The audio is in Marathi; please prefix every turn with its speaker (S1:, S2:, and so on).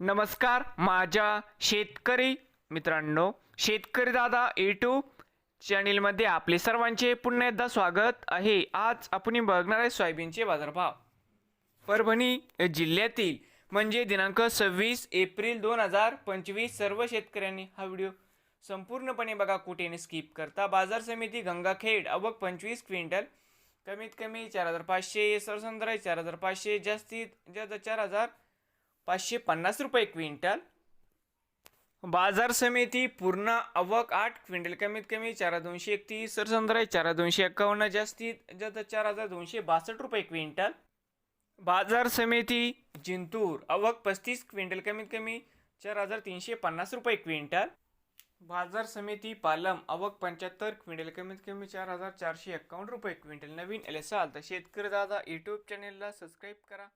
S1: नमस्कार माझ्या शेतकरी मित्रांनो शेतकरी दादा टू चॅनेलमध्ये आपले सर्वांचे पुन्हा एकदा स्वागत आहे. आज आपण बघणार आहे सोयाबीनचे बाजारभाव. परभणी जिल्ह्यातील म्हणजे दिनांक सव्वीस एप्रिल दोन हजार पंचवीस सर्व शेतकऱ्यांनी हा व्हिडिओ संपूर्णपणे बघा कुठेने स्किप करता. बाजार समिती गंगाखेड अवक पंचवीस क्विंटल कमीत कमी चार हजार पाचशे सरसंद्राई चार हजार पाचशे जास्तीत जास्त चार हजार पाचशे पन्नास रुपये क्विंटल. बाजार समिती पूर्ण अवक आठ क्विंटल कमीत कमी चार हजार दोनशे एकतीस सरसंद्राई चार हजार दोनशे एक्कावन्न जास्तीत जास्त चार हजार दोनशे बासष्ट रुपये क्विंटल. बाजार समिती जिंतूर अवक पस्तीस क्विंटल कमीत कमी चार हजार तीनशे पन्नास रुपये क्विंटल. बाजार समिती पालम अवक पंच्याहत्तर क्विंटल कमीत कमी चार हजार चारशे एक्कावन्न रुपये क्विंटल. नवीन एलेसाल तर शेतकरी दादा यूट्यूब चॅनेलला सबस्क्राईब करा.